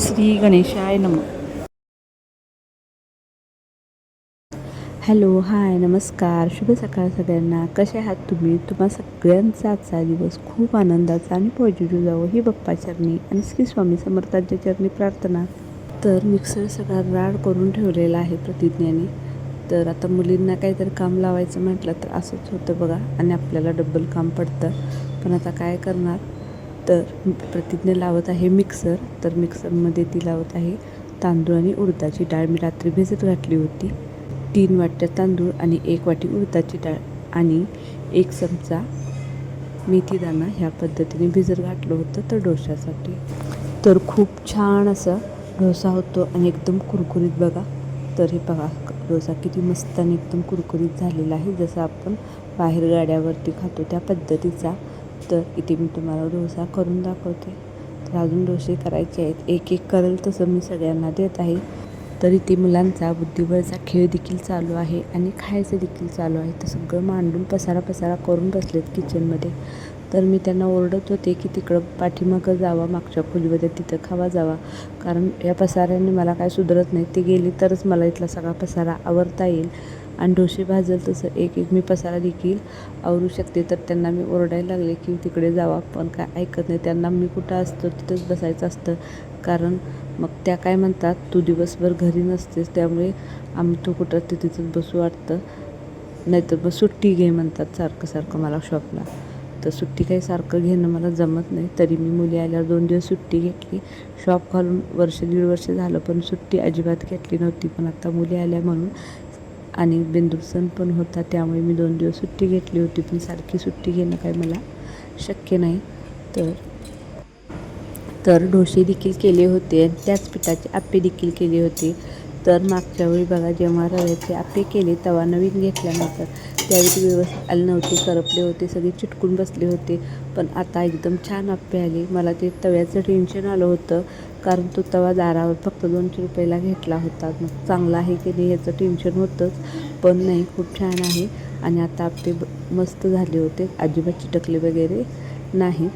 श्री गणेशाय नम. Hello hi नमस्कार शुभ सकाळ सगळ्यांना. कसे आहात तुम्ही? तुम्हा सगळ्यांचा आजचा दिवस खूप आनंदाचा आणि पॉझिटिव्ह जावं ही बाप्पा चरणी आणि श्री स्वामी समर्थांच्या चरणी प्रार्थना. तर मिक्सर सगळा राड करून ठेवलेला आहे प्रतिज्ञाने. तर आता मुलींना काहीतरी काम लावायचं म्हटलं तर असंच होतं बघा आणि आपल्याला डब्बल काम पडतं. पण आता काय करणार? तर प्रतिज्ञा लावत आहे मिक्सर तर मिक्सरमध्ये ती लावत आहे तांदूळ आणि उडदाची डाळ. मी रात्री भिजत घातली होती. तीन वाट्या तांदूळ आणि एक वाटी उडदाची डाळ आणि एक चमचा मेथीदाणा ह्या पद्धतीने भिजत घातलं होतं तर डोशासाठी तर खूप छान असा डोसा होतो आणि एकदम कुरकुरीत बघा. तर हे बघा डोसा किती मस्त आणि एकदम कुरकुरीत झालेला आहे. जसं आपण बाहेर गाड्यावरती खातो त्या पद्धतीचा तर इथे मी तुम्हाला डोसा करून दाखवते. तर अजून डोसे करायचे आहेत. एक एक करेल तसं मी सगळ्यांना देत आहे. तर इथे मुलांचा बुद्धिबळचा खेळ देखील चालू आहे आणि खायचं देखील चालू आहे. तर सगळं मांडून पसारा पसारा करून बसलेत किचनमध्ये तर मी त्यांना ओरडत होते की तिकडं पाठीमागं जावा मागच्या खोलीमध्ये तिथं खावा जावा. कारण या पसाऱ्याने मला काय सुधरत नाही. ते गेली तरच मला इथला सगळा पसारा आवरता येईल. आणि डोसे भाजल तसं एक एक मी पसारा देखील आवरू शकते. तर त्यांना मी ओरडायला लागले की तिकडे जावा पण काय ऐकत नाही. त्यांना मी कुठं असतो तिथंच बसायचं असतं. कारण मग त्या काय म्हणतात तू दिवसभर घरी नसतेस त्यामुळे आम्ही तू कुठं ते तिथंच बसू वाटतं. नाहीतर मग सुट्टी घे म्हणतात सारखं सारखं मला शॉपला तर सुट्टी काही सारखं घेणं मला जमत नाही. तरी मी मुली आल्यावर दोन दिवस सुट्टी घेतली. शॉप घालून वर्ष दीड वर्ष झालं पण सुट्टी अजिबात घेतली नव्हती. पण आता मुली आल्या म्हणून आणि बेंदूर सण पण होता त्यामुळे मी दोन दिवस सुट्टी घेतली होती पण सारखी सुट्टी घेणं काय मला शक्य नाही. तर तर डोसे देखील केले होते आणि त्याच पिठाचे आप्पे देखील केले होते. तर मागच्या वेळी बघा जेव्हा रव्याचे आप्पे केले तवा नवीन घेतल्यानंतर त्यावेळी व्यवस्थित आले नव्हते करपले होते सगळे चिटकून बसले होते. पण आता एकदम छान आप्पे आले. मला ते तव्याचं टेन्शन आलं होतं. कारण तो तवा दारावर फक्त दोनशे रुपयाला घेतला होता. मग चांगला आहे की नाही याचं टेन्शन होतंच. पण नाही खूप छान आहे. आणि आता आप्पे ब मस्त झाले होते. अजिबात चिटकले वगैरे नाही.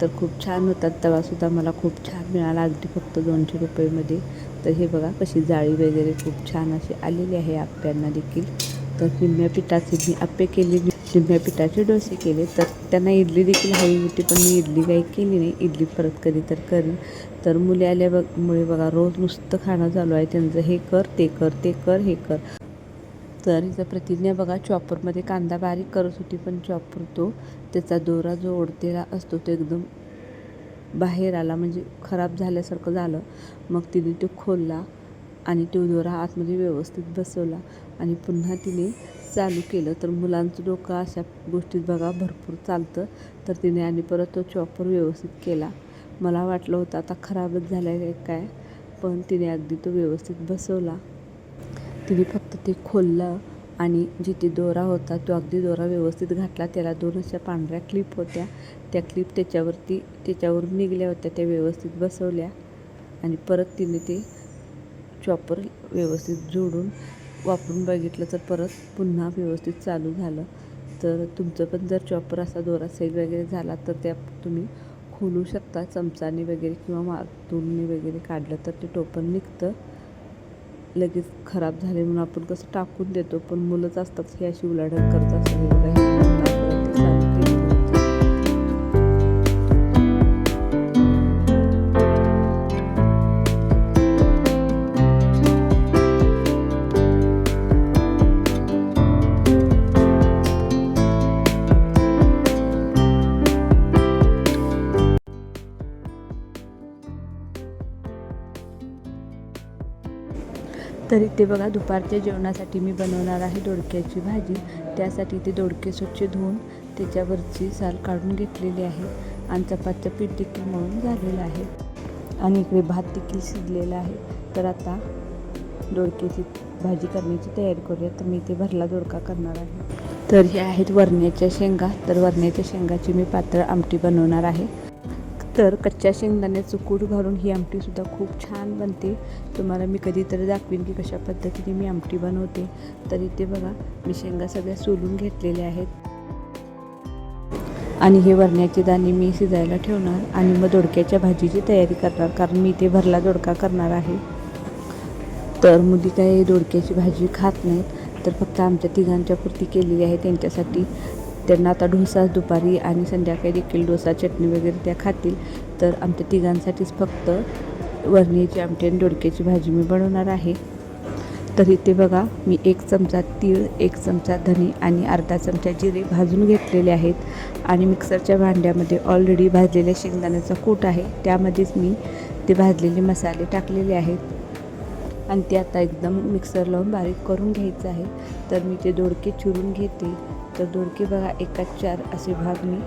तर खूप छान होतात तवासुद्धा. मला खूप छान मिळाला. अगदी फक्त दोनशे रुपयेमध्ये. तर हे बघा कशी जाळी वगैरे खूप छान अशी आलेली आहे आप्प्यांना देखील. तर निम्म्या पिठाचे मी आप्पे केले. निम्म्या पिठाचे डोसे केले. तर त्यांना इडली देखील हवी होती पण मी इडली काही केली नाही. इडली परत कधी तर करीन. तर मुली आल्या बघ मुळे बघा रोज नुसतं खाणं चालू आहे. त्यांचं हे कर ते कर ते कर हे कर. तर हिचं प्रतिज्ञा बघा चॉपरमध्ये कांदा बारीक करत होती पण चॉपर तो त्याचा दोरा जो ओढतेला असतो तो एकदम बाहेर आला म्हणजे खराब झाल्यासारखं झालं. मग तिने तो खोलला आणि तो दोरा आतमध्ये व्यवस्थित बसवला. आणि पुन्हा तिने चालू केलं. तर मुलांचं डोकं अशा गोष्टीत बघा भरपूर चालतं. तर तिने आणि परत तो चॉपर व्यवस्थित केला. मला वाटलं होतं आता खराबच झालं आहे काय. पण तिने अगदी तो व्यवस्थित बसवला. तिने फक्त ते खोललं आणि जिथे दोरा होता तो अगदी दोरा व्यवस्थित घातला. त्याला दोन अशा पांढऱ्या क्लिप होत्या. त्या क्लिप त्याच्यावरती त्याच्यावरून निघल्या होत्या. त्या व्यवस्थित बसवल्या. आणि परत तिने ते चॉपर व्यवस्थित जोडून वापरून बघितलं तर परत पुन्हा व्यवस्थित चालू झालं. तर तुमचं पण जर चॉपर असा दोरा सैल वगैरे झाला तर त्या तुम्ही खोलू शकता चमचाने वगैरे किंवा मातूनने वगैरे काढलं तर ते टोपण निघतं. लगेच खराब झाले म्हणून आपण कसं टाकून देतो पण मुलंच असतात हे अशी उलाढाल करत असते तर इथे बघा दुपारच्या जेवणासाठी मी बनवणार आहे दोडक्याची भाजी. त्यासाठी ते दोडके स्वच्छ धुवून त्याच्यावरची साल काढून घेतलेली आहे आणि चपातचं पीठ देखील मळून झालेलं आहे. आणि इकडे भात देखील शिजलेला आहे. तर आता दोडक्याची भाजी करण्याची तयारी करूया. तर मी ते भरला दोडका करणार आहे. तर हे आहेत वरण्याच्या शेंगा. तर वरण्याच्या शेंगाची मी पातळ आमटी बनवणार आहे. तर कच्च्या शेंगदाण्याचं कूट घालून ही आमटीसुद्धा खूप छान बनते. तुम्हाला मी कधीतरी दाखवीन की कशा पद्धतीने मी आमटी बनवते. तर इथे बघा मी शेंगा सगळ्या सोलून घेतलेल्या आहेत. आणि हे वरण्याचे दाणे मी शिजायला ठेवणार आणि मग दोडक्याच्या भाजीची तयारी करणार कारण मी इथे भरला दोडका करणार आहे. तर मुली काही दोडक्याची भाजी खात नाहीत तर फक्त आमच्या तिघांच्या पुरती केलेली आहे त्यांच्यासाठी. त्यांना आता डोसा दुपारी आणि संध्याकाळी देखील डोसा चटणी वगैरे त्या खातील. तर आमच्या तिघांसाठीच फक्त वरणीची आमटी आणि दोडक्याची भाजी मी बनवणार आहे. तर इथे बघा मी एक चमचा तीळ एक चमचा धने आणि अर्धा चमचा जिरे भाजून घेतलेले आहेत. आणि मिक्सरच्या भांड्यामध्ये ऑलरेडी भाजलेल्या शेंगदाण्याचा कूट आहे. त्यामध्येच मी ते भाजलेले मसाले टाकलेले आहेत. आणि ते आता एकदम मिक्सर लावून बारीक करून घ्यायचं आहे. तर मी ते दोडके चिरून घेते. तर दोडके बघा एकाच चार असे भाग मी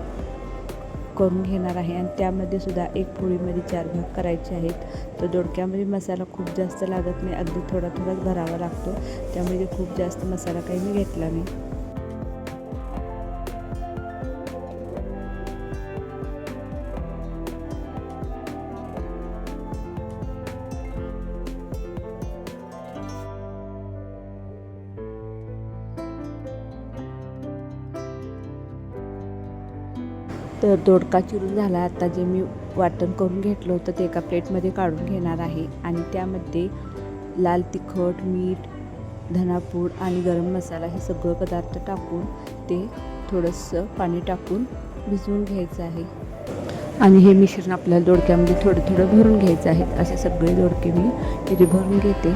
करून घेणार आहे. आणि त्यामध्ये सुद्धा एक पोळीमध्ये चार भाग करायचे आहेत. तर दोडक्यामध्ये मसाला खूप जास्त लागत नाही. अगदी थोडा थोडाच भरावा लागतो. त्यामुळे खूप जास्त मसाला काही मी घेतला नाही. तर दोडका चिरून झाला. आता जे मी वाटण करून घेतलं होतं ते एका प्लेटमध्ये काढून घेणार आहे. आणि त्यामध्ये लाल तिखट मीठ धनापूड आणि गरम मसाला हे सगळं पदार्थ टाकून ते थोडंसं पाणी टाकून भिजवून घ्यायचं आहे. आणि हे मिश्रण आपल्याला दोडक्यामध्ये थोडं थोडं भरून घ्यायचं आहे. असे सगळे दोडके मी इथे भरून घेते.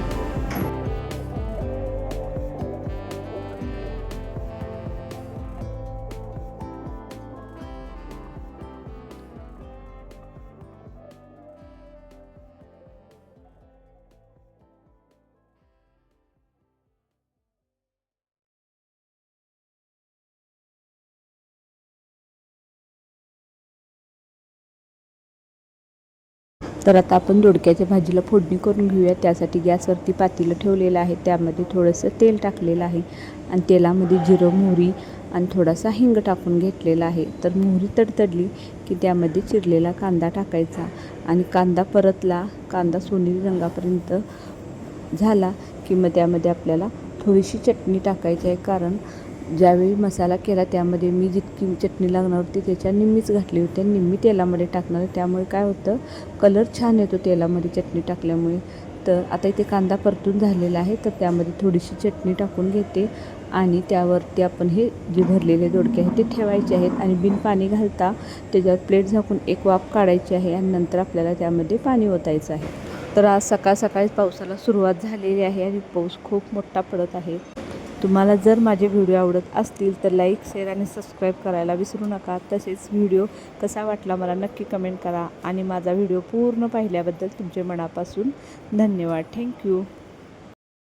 तर आता आपण दोडक्याच्या भाजीला फोडणी करून घेऊया. त्यासाठी गॅसवरती पातेलं ठेवलेलं आहे. त्यामध्ये थोडंसं तेल टाकलेलं आहे आणि तेलामध्ये जिरं मोहरी आणि थोडासा हिंग टाकून घेतलेला आहे. तर मोहरी तडतडली की त्यामध्ये चिरलेला कांदा टाकायचा आणि कांदा परतला कांदा सोनेरी रंगापर्यंत झाला की मग त्यामध्ये आपल्याला थोडीशी चटणी टाकायची आहे. कारण ज्यावेळी मसाला केला त्यामध्ये मी जितकी चटणी लागणार होती त्याच्या निम्मीच घातली होती आणि निम्मी तेलामध्ये टाकणार त्यामुळे काय होतं कलर छान येतो तेलामध्ये चटणी टाकल्यामुळे. तर आता इथे कांदा परतून झालेला आहे तर त्यामध्ये थोडीशी चटणी टाकून घेते आणि त्यावरती आपण हे जे भरलेले दोडके आहेत ते ठेवायचे आहेत आणि बिन पाणी घालता त्याच्यावर प्लेट झाकून एक वाफ काढायची आहे आणि नंतर आपल्याला त्यामध्ये पाणी ओतायचं आहे. तर आज सकाळ सकाळी पावसाला सुरुवात झालेली आहे आणि पाऊस खूप मोठा पडत आहे. तुम्हाला जर माझे व्हिडिओ आवडत असतील तर लाईक शेअर आणि सबस्क्राईब करायला विसरू नका. तसेच व्हिडिओ कसा वाटला मला नक्की कमेंट करा. आणि माझा व्हिडिओ पूर्ण पाहिल्याबद्दल तुमचे मनापासून धन्यवाद. थँक्यू.